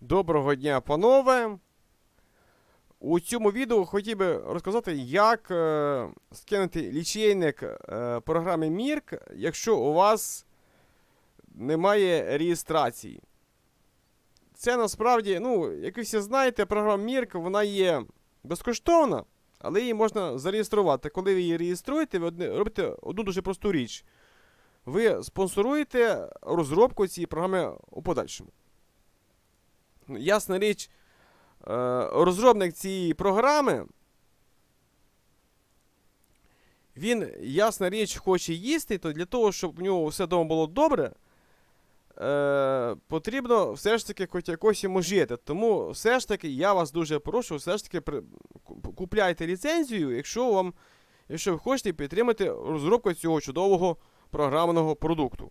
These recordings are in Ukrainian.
Доброго дня, панове! У цьому відео хотів би розказати, як е, скинути лічильник е, програми Мірк, якщо у вас немає реєстрації. Це насправді, ну, як ви всі знаєте, програма Мірк вона є безкоштовна, але її можна зареєструвати. Коли ви її реєструєте, ви робите одну дуже просту річ. Ви спонсоруєте розробку цієї програми у подальшому. Ясна річ, е, розробник цієї програми. Він, ясна річ, хоче їсти, то для того, щоб у нього все вдома було добре, е, потрібно все ж таки хоч якось йому жити. Тому все ж таки я вас дуже прошу, все ж таки при- купляйте ліцензію, якщо вам, якщо ви хочете підтримати розробку цього чудового програмного продукту.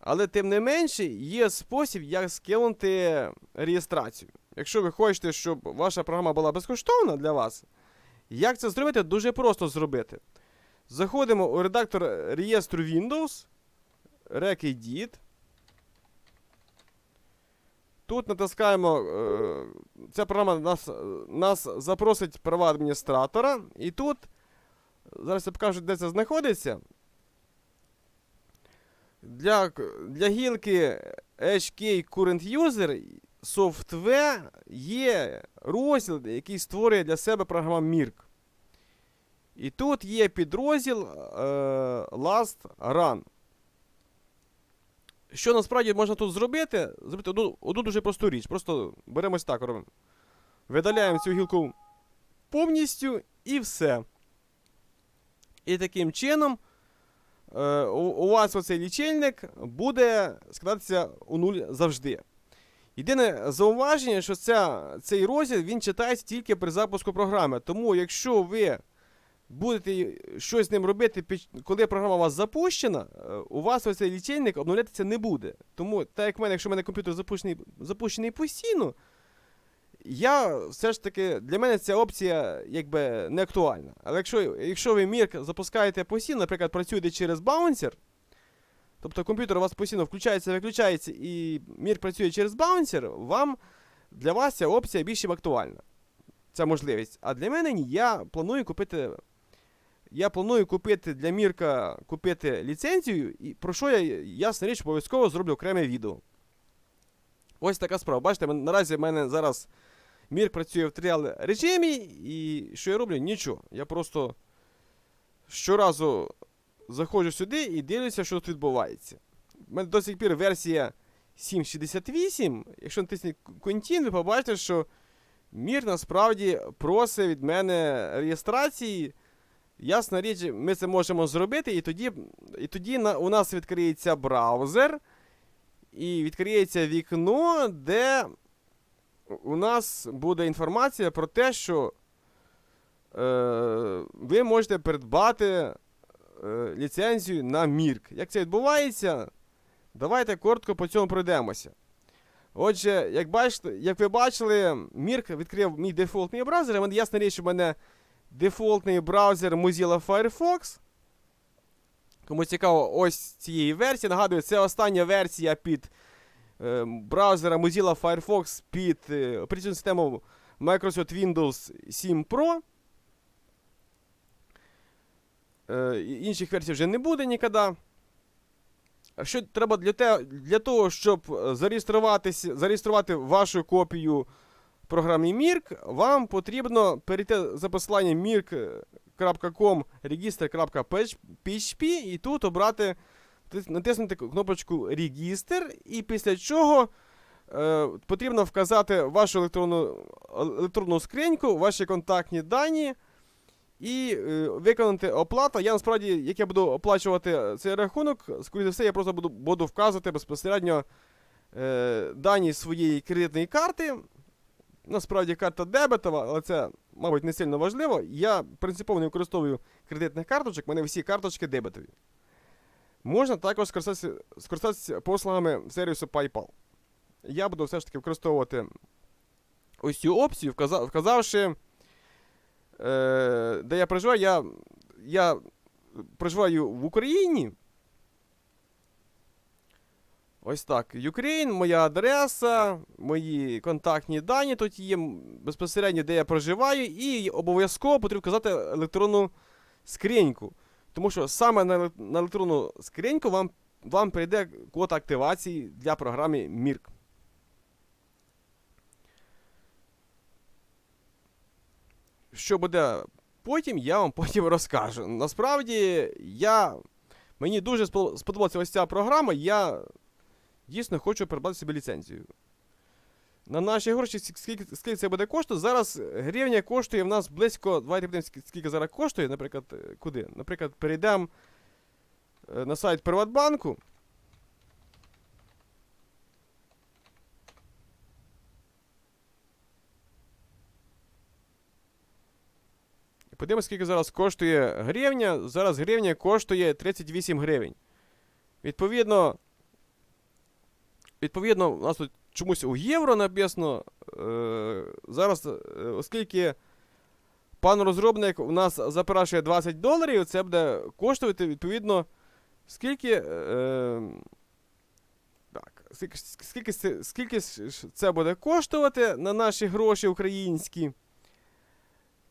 Але тим не менше, є спосіб, як скинути реєстрацію. Якщо ви хочете, щоб ваша програма була безкоштовна для вас, як це зробити, дуже просто зробити. Заходимо у редактор реєстру Windows, Rec-Edit. Тут натискаємо. е, Ця програма нас, нас запросить права адміністратора. І тут, зараз я покажу, де це знаходиться. Для, для гілки HK Current User Software є розділ, який створює для себе програма Mirk. І тут є підрозділ е, Last Run. Що насправді можна тут зробити? Зробити одну, одну дуже просту річ. Просто беремо ось так робимо. Видаляємо цю гілку повністю і все. І таким чином у, у вас оцей лічильник буде складатися у нуль завжди. Єдине зауваження, що ця, цей розділ він читається тільки при запуску програми. Тому, якщо ви будете щось з ним робити, коли програма у вас запущена, е, у вас оцей лічильник обновлятися не буде. Тому, так як в мене, якщо в мене комп'ютер запущений, запущений постійно, я все ж таки для мене ця опція якби не актуальна. Але якщо, якщо ви Mirk запускаєте постійно, наприклад, працюєте через баунсер, тобто комп'ютер у вас постійно включається, виключається, і Mirk працює через баунсер, вам для вас ця опція більш актуальна. Ця можливість. А для мене ні, я планую купити. Я планую купити для Мірка купити ліцензію, і про що я, ясна річ, обов'язково зроблю окреме відео. Ось така справа. Бачите, наразі в мене зараз Мір працює в тріал режимі, і що я роблю? Нічого. Я просто щоразу заходжу сюди і дивлюся, що тут відбувається. У мене до сих пір версія 7.68. Якщо натиснете Continue, ви побачите, що Мір насправді просить від мене реєстрації. Ясна річ, ми це можемо зробити, і тоді, і тоді на, у нас відкриється браузер, і відкриється вікно, де у нас буде інформація про те, що е, ви можете придбати е, ліцензію на Мірк. Як це відбувається? Давайте коротко по цьому пройдемося. Отже, як бачите, як ви бачили, Мірк відкрив мій дефолтний браузер. Ясна річ, у мене дефолтний браузер Mozilla Firefox. Кому цікаво, ось цієї версії. Нагадую, це остання версія під браузера Mozilla Firefox під е, операційну систему Microsoft Windows 7 Pro. Е, інших версій вже не буде ніколи. Що треба для, те, для того, щоб е, зареєструвати вашу копію в програмі Mirk, вам потрібно перейти за посиланням mirk.com register.php і тут обрати, натиснути кнопочку Register, і після чого е, потрібно вказати вашу електронну, електронну скриньку, ваші контактні дані. І е, виконати оплату. Я насправді, як я буду оплачувати цей рахунок, скоріше за все, я просто буду, буду вказувати безпосередньо е, дані своєї кредитної карти. Насправді карта дебетова, але це, мабуть, не сильно важливо. Я принципово не використовую кредитних карточок, у мене всі карточки дебетові. Можна також скористатися, скористатися послугами сервісу PayPal. Я буду все ж таки використовувати ось цю опцію, вказавши е, де я проживаю, я, я проживаю в Україні. Ось так. Ukraine, моя адреса, мої контактні дані тут є безпосередньо, де я проживаю, і обов'язково потрібно вказати електронну скриньку. Тому що саме на, електронну скриньку вам, вам прийде код активації для програми Mirk. Що буде потім, я вам потім розкажу. Насправді, я, мені дуже сподобалася ось ця програма. Я дійсно хочу придбати собі ліцензію. На наші гроші, скільки, скільки це буде коштувати? Зараз гривня коштує в нас близько. Давайте подивимося, скільки- зараз коштує. Наприклад, е, куди? Наприклад, перейдемо е, на сайт Приватбанку. І Подивимося, скільки зараз коштує гривня. Зараз гривня коштує 38 гривень. Відповідно, відповідно, у нас тут чомусь у євро написано. Е, зараз, е, оскільки пан розробник у нас запрашує 20 доларів, це буде коштувати, відповідно, скільки. Е, так, скільки, скільки, скільки це буде коштувати на наші гроші українські?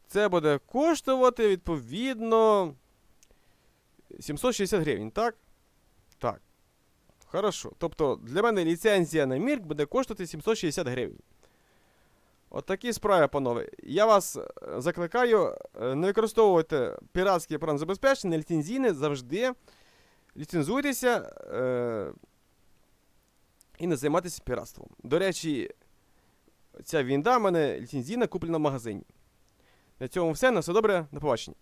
Це буде коштувати, відповідно, 760 гривень, так? Так. Хорошо. Тобто для мене ліцензія на Мірк буде коштувати 760 гривень. От такі справи, панове. Я вас е, закликаю е, не використовувати піратське програмне забезпечення, ліцензійне завжди ліцензуйтеся е, і не займайтеся піратством. До речі, ця вінда в мене ліцензійна куплена в магазині. На цьому все. На все добре, до побачення.